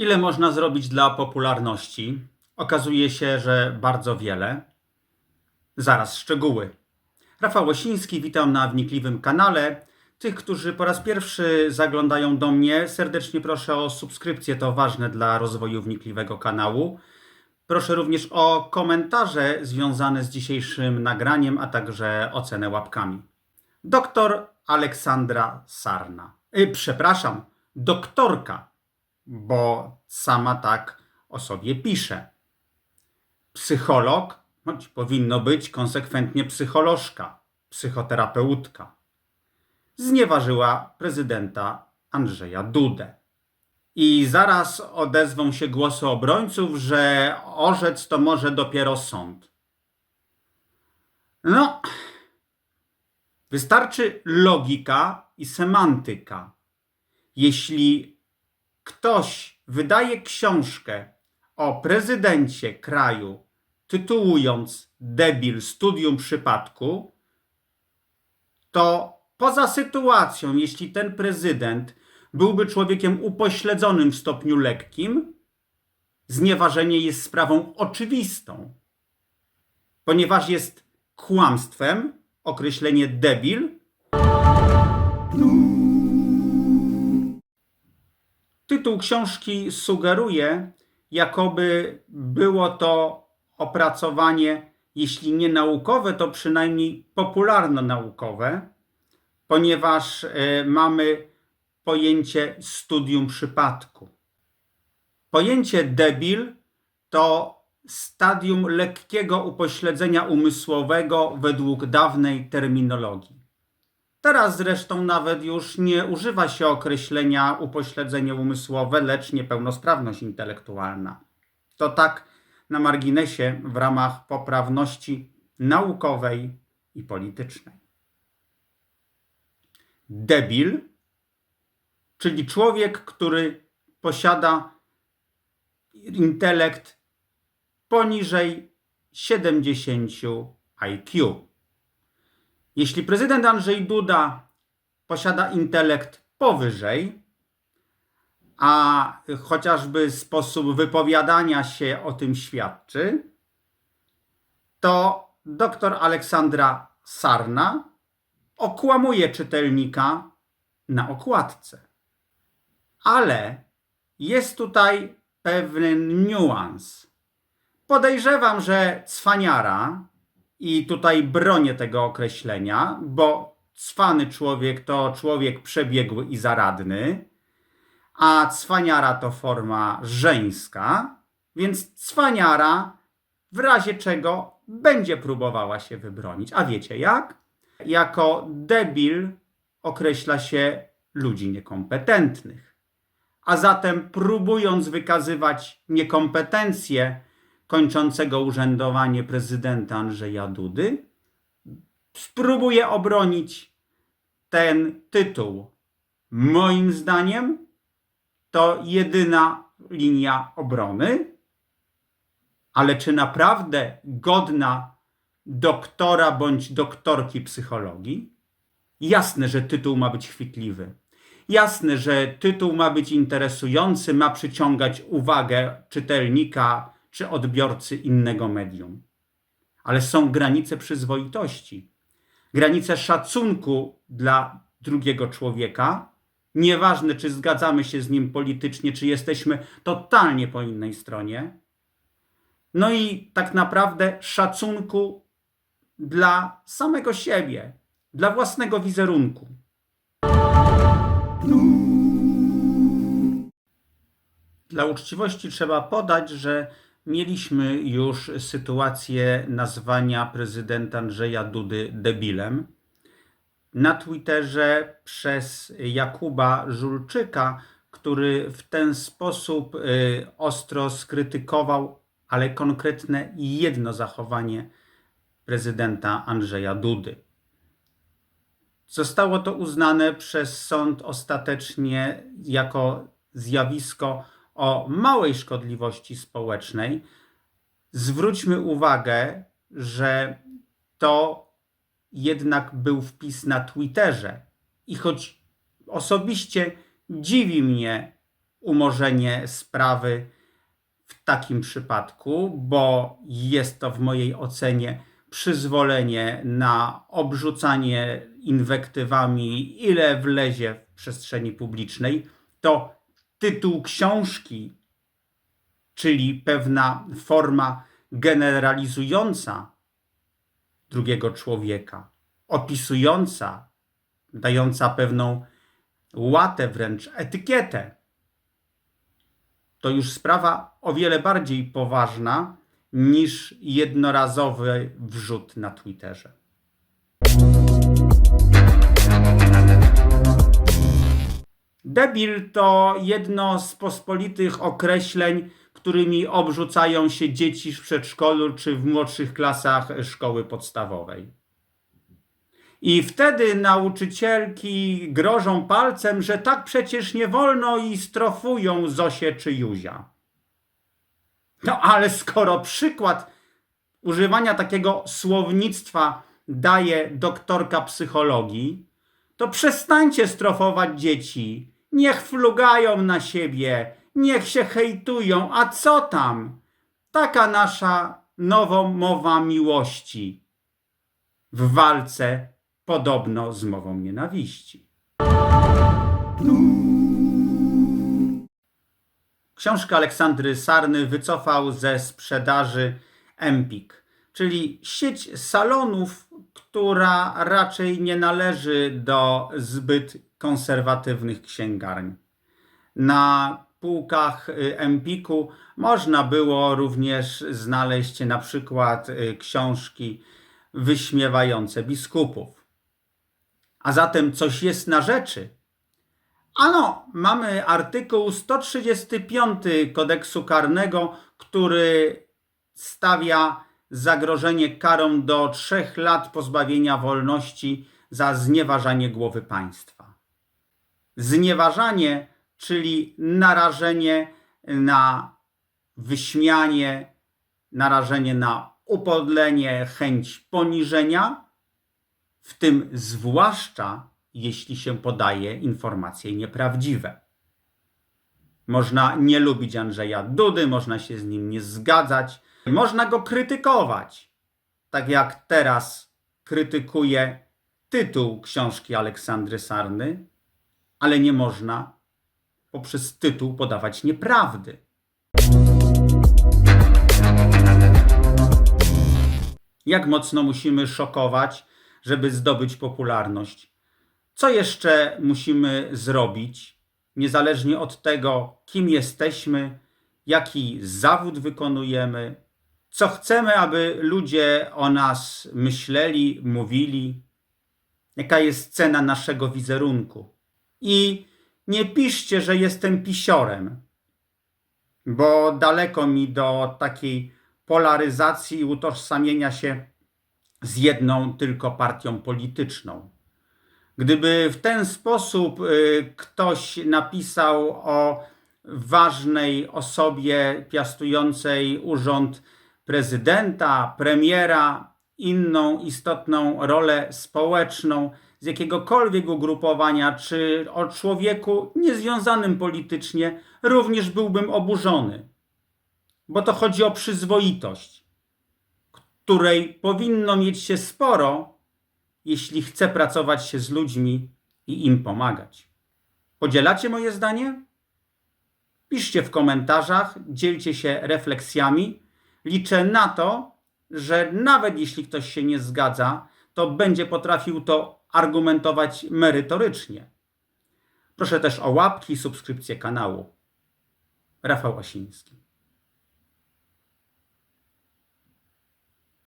Ile można zrobić dla popularności? Okazuje się, że bardzo wiele. Zaraz szczegóły. Rafał Łosiński, witam na wnikliwym kanale. Tych, którzy po raz pierwszy zaglądają do mnie, serdecznie proszę o subskrypcję, to ważne dla rozwoju wnikliwego kanału. Proszę również o komentarze związane z dzisiejszym nagraniem, a także ocenę łapkami. Doktor Aleksandra Sarna. Y, przepraszam, doktorka, bo sama tak o sobie pisze. Psycholog, choć powinno być konsekwentnie psycholożka, psychoterapeutka. Znieważyła prezydenta Andrzeja Dudę. I zaraz odezwą się głosy obrońców, że orzec to może dopiero sąd. No, wystarczy logika i semantyka. Jeśli ktoś wydaje książkę o prezydencie kraju, tytułując Debil studium przypadku, to poza sytuacją, jeśli ten prezydent byłby człowiekiem upośledzonym w stopniu lekkim, znieważenie jest sprawą oczywistą, ponieważ jest kłamstwem określenie debil. Tytuł książki sugeruje, jakoby było to opracowanie, jeśli nie naukowe, to przynajmniej popularno-naukowe, ponieważ e, mamy pojęcie studium przypadku. Pojęcie debil to stadium lekkiego upośledzenia umysłowego według dawnej terminologii. Teraz zresztą nawet już nie używa się określenia upośledzenie umysłowe, lecz niepełnosprawność intelektualna. To tak na marginesie w ramach poprawności naukowej i politycznej. Debil, czyli człowiek, który posiada intelekt poniżej 70 IQ. Jeśli prezydent Andrzej Duda posiada intelekt powyżej, a chociażby sposób wypowiadania się o tym świadczy, to dr Aleksandra Sarna okłamuje czytelnika na okładce. Ale jest tutaj pewien niuans. Podejrzewam, że cwaniara, i tutaj bronię tego określenia, bo cwany człowiek to człowiek przebiegły i zaradny, a cwaniara to forma żeńska, więc cwaniara w razie czego będzie próbowała się wybronić. A wiecie jak? Jako debil określa się ludzi niekompetentnych. A zatem próbując wykazywać niekompetencje kończącego urzędowanie prezydenta Andrzeja Dudy, spróbuje obronić ten tytuł. Moim zdaniem to jedyna linia obrony, ale czy naprawdę godna doktora bądź doktorki psychologii? Jasne, że tytuł ma być chwytliwy. Jasne, że tytuł ma być interesujący, ma przyciągać uwagę czytelnika czy odbiorcy innego medium. Ale są granice przyzwoitości, granice szacunku dla drugiego człowieka. Nieważne, czy zgadzamy się z nim politycznie, czy jesteśmy totalnie po innej stronie. No i tak naprawdę szacunku dla samego siebie, dla własnego wizerunku. Dla uczciwości trzeba podać, że mieliśmy już sytuację nazwania prezydenta Andrzeja Dudy debilem. Na Twitterze przez Jakuba Żulczyka, który w ten sposób y, ostro skrytykował, ale konkretne jedno zachowanie prezydenta Andrzeja Dudy. Zostało to uznane przez sąd ostatecznie jako zjawisko o małej szkodliwości społecznej. Zwróćmy uwagę, że to jednak był wpis na Twitterze. I choć osobiście dziwi mnie umorzenie sprawy w takim przypadku, bo jest to w mojej ocenie przyzwolenie na obrzucanie inwektywami, ile wlezie w przestrzeni publicznej, to tytuł książki, czyli pewna forma generalizująca drugiego człowieka, opisująca, dająca pewną łatę, wręcz etykietę. To już sprawa o wiele bardziej poważna niż jednorazowy wrzut na Twitterze. Debil to jedno z pospolitych określeń, którymi obrzucają się dzieci w przedszkolu czy w młodszych klasach szkoły podstawowej. I wtedy nauczycielki grożą palcem, że tak przecież nie wolno i strofują Zosię czy Juzia. No ale skoro przykład używania takiego słownictwa daje doktorka psychologii, to przestańcie strofować dzieci. Niech flugają na siebie, niech się hejtują, a co tam? Taka nasza nowomowa miłości w walce podobno z mową nienawiści. Książkę Aleksandry Sarny wycofał ze sprzedaży Empik, czyli sieć salonów, która raczej nie należy do zbyt konserwatywnych księgarni. Na półkach y, Empiku można było również znaleźć na przykład y, książki wyśmiewające biskupów. A zatem coś jest na rzeczy. Ano, mamy artykuł 135 kodeksu karnego, który stawia zagrożenie karą do trzech lat pozbawienia wolności za znieważanie głowy państwa. Znieważanie, czyli narażenie na wyśmianie, narażenie na upodlenie, chęć poniżenia, w tym zwłaszcza jeśli się podaje informacje nieprawdziwe. Można nie lubić Andrzeja Dudy, można się z nim nie zgadzać, można go krytykować, tak jak teraz krytykuje tytuł książki Aleksandry Sarny, ale nie można poprzez tytuł podawać nieprawdy. Jak mocno musimy szokować, żeby zdobyć popularność? Co jeszcze musimy zrobić, niezależnie od tego, kim jesteśmy, jaki zawód wykonujemy, co chcemy, aby ludzie o nas myśleli, mówili, jaka jest cena naszego wizerunku. I nie piszcie, że jestem pisiorem, bo daleko mi do takiej polaryzacji i utożsamienia się z jedną tylko partią polityczną. Gdyby w ten sposób y, ktoś napisał o ważnej osobie piastującej urząd prezydenta, premiera, inną istotną rolę społeczną z jakiegokolwiek ugrupowania, czy o człowieku niezwiązanym politycznie, również byłbym oburzony. Bo to chodzi o przyzwoitość, której powinno mieć się sporo, jeśli chce pracować się z ludźmi i im pomagać. Podzielacie moje zdanie? Piszcie w komentarzach, dzielcie się refleksjami. Liczę na to, że nawet jeśli ktoś się nie zgadza, to będzie potrafił to argumentować merytorycznie. Proszę też o łapki i subskrypcję kanału. Rafał Osiński.